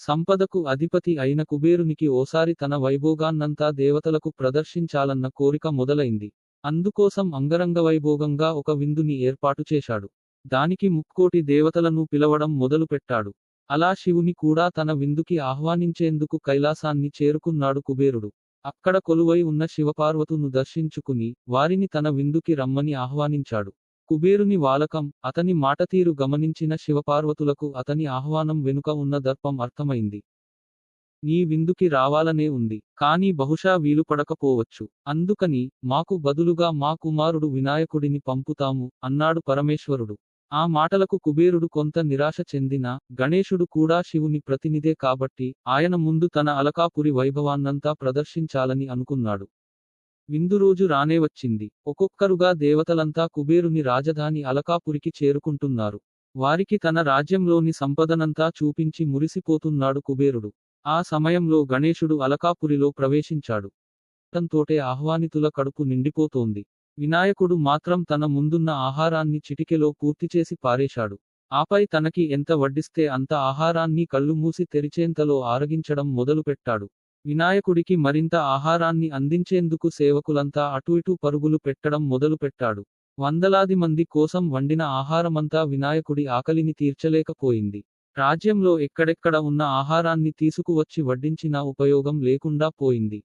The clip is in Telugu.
సంపదకు అధిపతి అయిన కుబేరునికి ఓసారి తన వైభోగాన్నంతా దేవతలకు ప్రదర్శించాలన్న కోరిక మొదలైంది. అందుకోసం అంగరంగ వైభోగంగా ఒక విందుని ఏర్పాటు చేశాడు. దానికి ముక్కోటి దేవతలను పిలవడం మొదలుపెట్టాడు. అలా శివుని కూడా తన విందుకి ఆహ్వానించేందుకు కైలాసాన్ని చేరుకున్నాడు కుబేరుడు. అక్కడ కొలువై ఉన్న శివపార్వతును దర్శించుకుని వారిని తన విందుకి రమ్మని ఆహ్వానించాడు. కుబేరుని వాలకం అతని మాటతీరు గమనించిన శివపార్వతులకు అతని ఆహ్వానం వెనుక ఉన్న దర్పం అర్థమైంది. నీ విందుకి రావాలనే ఉంది కానీ బహుశా వీలు పడకపోవచ్చు. అందుకని మాకు బదులుగా మా కుమారుడు వినాయకుడిని పంపుతాము అన్నాడు పరమేశ్వరుడు. ఆ మాటలకు కుబేరుడు కొంత నిరాశ చెందిన గణేశుడు కూడా శివుని ప్రతినిధే కాబట్టి ఆయన ముందు తన అలకాపురి వైభవాన్నంతా ప్రదర్శించాలని అనుకున్నాడు. విందు రోజు రానే వచ్చింది. ఒక్కొక్కరుగా దేవతలంతా కుబేరుని రాజధాని అలకాపురికి చేరుకుంటున్నారు. వారికి తన రాజ్యంలోని సంపదనంతా చూపించి మురిసిపోతున్నాడు కుబేరుడు. ఆ సమయంలో గణేశుడు అలకాపురిలో ప్రవేశించాడు. తోటే ఆహ్వానితుల కడుపు నిండిపోతోంది. వినాయకుడు మాత్రం తన ముందున్న ఆహారాన్ని చిటికెలో పూర్తిచేసి పారేశాడు. ఆపై తనకి ఎంత వడ్డిస్తే అంత ఆహారాన్ని కళ్ళు మూసి తెరిచేంతలో ఆరగించడం మొదలుపెట్టాడు. వినాయకుడికి మరింత ఆహారాన్ని అందించేందుకు సేవకులంతా అటు పరుగులు పెట్టడం మొదలుపెట్టాడు. వందలాది మంది కోసం వండిన ఆహారమంతా వినాయకుడి ఆకలిని తీర్చలేకపోయింది. రాజ్యంలో ఎక్కడెక్కడ ఉన్న ఆహారాన్ని తీసుకువచ్చి వడ్డించినా ఉపయోగం లేకుండా పోయింది.